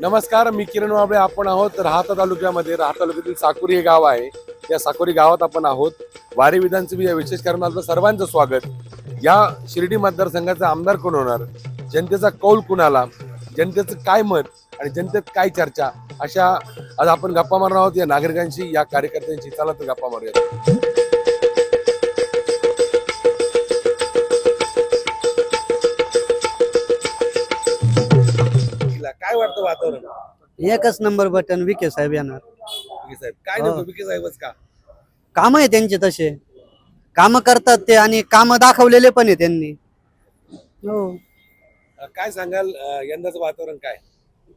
नमस्कार मी किरण वाबळे. आपण आहोत राहता तालुक्यामध्ये. राहता तालुक्यातील साकुरी हे गाव आहे. या साकुरी गावात आपण आहोत. वारी विधानसभा या विशेष कारण सर्वांचं स्वागत. या शिर्डी मतदारसंघाचा आमदार कोण होणार? जनतेचा कौल कुणाला? जनतेचं काय मत आणि जनतेत काय चर्चा? अशा आज आपण गप्पा मारणार आहोत. या नागरिकांशी या कार्यकर्त्यांशी. चला तर गप्पा मारूया वाटतं वातावरण? एकच नंबर बटन विके साहेब येणार. विखे साहेब काय हो. नको विखे साहेबच का? काम आहे त्यांचे तसे. काम करतात ते आणि काम दाखवलेले पण आहे त्यांनी. हो. अं, काय सांगाल अं, यंदाचं वातावरण काय?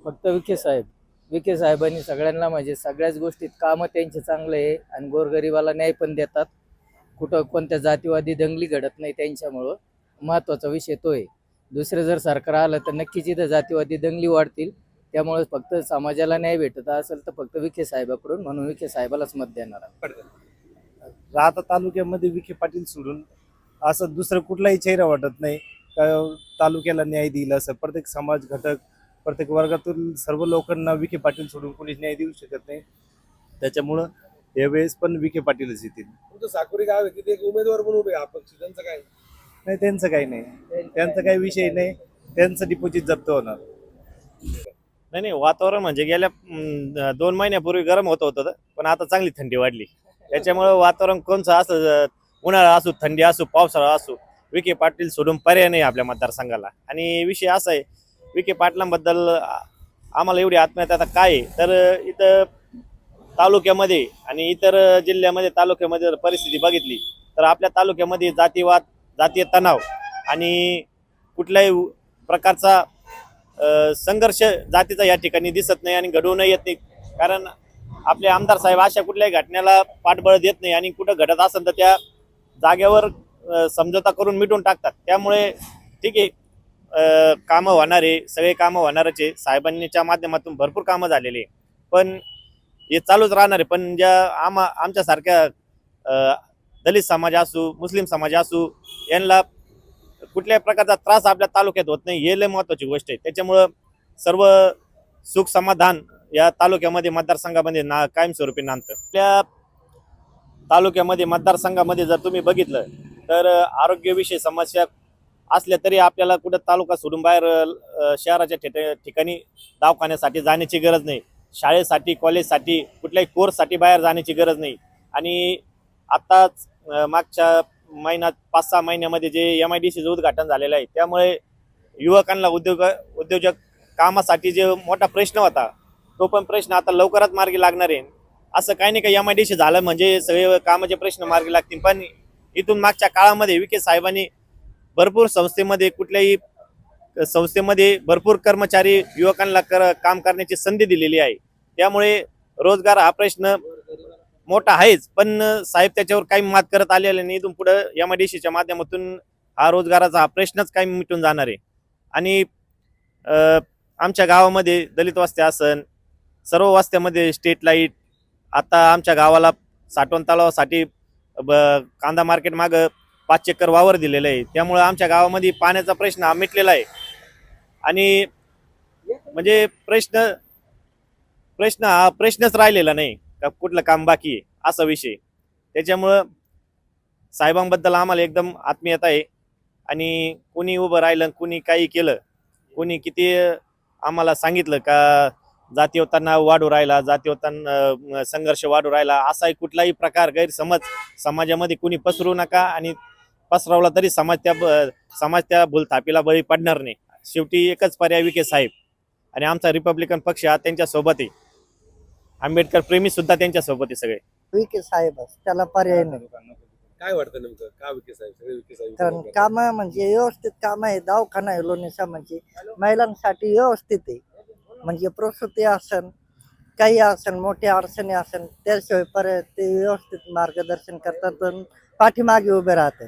फक्त विखे साहेब. विखे साहेबांनी सगळ्यांना म्हणजे सगळ्याच गोष्टीत कामं त्यांचे चांगले आहे आणि गोरगरिबाला न्याय पण देतात. कुठं कोणत्या जातीवादी दंगली घडत नाही त्यांच्यामुळं. महत्त्वाचा विषय तो आहे दुसरं जर सरकार आलं तर नक्कीच इथं जातीवादी दंगली वाढतील. त्यामुळे फक्त समाजाला न्याय भेटत असेल तर फक्त विखे साहेबाकडून म्हणून विखे साहेबालाच मत देणार. राहता तालुक्यामध्ये विखे पाटील सोडून असं दुसरं कुठलाही चेहरा वाटत नाही. का तालुक्याला न्याय देईल असं प्रत्येक समाज घटक प्रत्येक वर्गातून सर्व लोकांना विखे पाटील सोडून कोणीच न्याय देऊ शकत नाही. त्याच्यामुळं यावेळेस पण विखे पाटीलच येतील. तुमचं साकुरी गाव आहे तिथे एक उमेदवार पण उभे आहे अपक्ष त्यांचं काय? नाही त्यांचं काही नाही. त्यांचा काही विषय नाही. त्यांचं डिपॉझिट जप्त होणार. नाही नाही वातावरण म्हणजे गेल्या दोन महिन्यापूर्वी गरम होत होतं पण आता चांगली थंडी वाढली. त्याच्यामुळं वातावरण कोणचं असं उन्हाळा असो थंडी असो पावसाळा असो विखे पाटील सोडून पर्याय नाही आपल्या मतदारसंघाला. आणि विषय असा आहे विखे पाटलांबद्दल आम्हाला एवढी आत्महत्या आता काय आहे? तर इथं तालुक्यामध्ये आणि इतर जिल्ह्यामध्ये तालुक्यामध्ये जर परिस्थिती बघितली तर आपल्या तालुक्यामध्ये जातीवाद जातीय तणाव आणि कुठल्याही प्रकारचा संघर्ष जातीचा या ठिकाणी दिसत नाही आणि घडवूनही येत नाही. कारण आपले आमदार साहेब अशा कुठल्याही घटनेला पाठबळ देत नाही आणि कुठं घडत असेल तर त्या जागेवर समझोता करून मिटून टाकतात. त्यामुळे ठीक आहे कामं होणारे सगळे कामं होणारचे साहेबांच्या साहेबांनीच्या माध्यमातून भरपूर कामं झालेली आहे. पण हे चालूच राहणार आहे. पण ज्या आम्हा आमच्यासारख्या दलित समाज असू मुस्लिम समाज असू यांना कुठल्याही प्रकारचा त्रास आपल्या तालुक्यात होत नाही. हे लय महत्वाची गोष्ट आहे. त्याच्यामुळं सर्व सुख समाधान या तालुक्यामध्ये मतदारसंघामध्ये ना कायमस्वरूपी नांदतं. आपल्या तालुक्यामध्ये मतदारसंघामध्ये जर तुम्ही बघितलं तर आरोग्यविषयी समस्या असल्या तरी आपल्याला कुठं तालुका सोडून बाहेर शहराच्या ठिका- ठिकाणी दवाखान्यासाठी जाण्याची गरज नाही. शाळेसाठी कॉलेजसाठी कुठल्याही कोर्ससाठी बाहेर जाण्याची गरज नाही. आणि आत्ताच मागच्या महिन्यात पाच सहा महिन्यामध्ये जे एम आय डी सीचं उद्घाटन झालेलं आहे त्यामुळे युवकांना उद्योग उद्योजक कामासाठी जे मोठा प्रश्न होता तो पण प्रश्न आता लवकरात मार्गी लागणार आहे. असं काही नाही का एम आय डी सी झालं म्हणजे सगळे कामाचे प्रश्न मार्गी लागतील पण इथून मागच्या काळामध्ये विखे साहेबांनी भरपूर संस्थेमध्ये कुठल्याही संस्थेमध्ये भरपूर कर्मचारी युवकांना कर काम करण्याची संधी दिलेली आहे. त्यामुळे रोजगार हा प्रश्न मोठा आहेच पण साहेब त्याच्यावर काही मात करत आलेले नाही. इथून पुढे एम आय डी सीच्या माध्यमातून हा रोजगाराचा हा प्रश्नच काही मिटून जाणार आहे. आणि आमच्या गावामध्ये दलित वस्त्या असन सर्व वस्त्यामध्ये स्ट्रीट लाइट आता आमच्या गावाला साठवण तलावासाठी ब कांदा मार्केट मागं पाच चक्कर वावर दिलेलं आहे. त्यामुळं आमच्या गावामध्ये पाण्याचा प्रश्न हा मिटलेला आहे. आणि म्हणजे प्रश्न प्रश्न हा प्रश्नच राहिलेला नाही. का कुठलं काम बाकी आहे असा विषय त्याच्यामुळं साहेबांबद्दल आम्हाला एकदम आत्मीयता आहे. आणि कुणी उभं राहिलं कुणी काही केलं कुणी किती आम्हाला सांगितलं का जाती होताना वाढू राहिला जाती होताना संघर्ष वाढू राहिला असाही कुठलाही प्रकार गैरसमज समाजामध्ये कुणी पसरू नका आणि पसरवला तरी समाज त्या समाज त्या भूलथापीला बळी पडणार नाही. शेवटी एकच पर्याय विके साहेब. आणि आमचा रिपब्लिकन पक्ष हा त्यांच्यासोबत आहे. आंबेडकर प्रेमी सुद्धा त्यांच्यासोबत आहे सगळे. विके साहेबच त्याला पर्याय नाही. काय वाटतं नेमकं? का विखे साहेब? सगळे साहेब कारण काम म्हणजे व्यवस्थित काम आहे. दवाखाना आहे लोणीचा म्हणजे. महिलांसाठी व्यवस्थित आहे. म्हणजे प्रसूती असन काही असन मोठ्या अडचणी असन त्याशिवाय पर्याय ते व्यवस्थित मार्गदर्शन करतात आणि पाठीमागे उभे राहते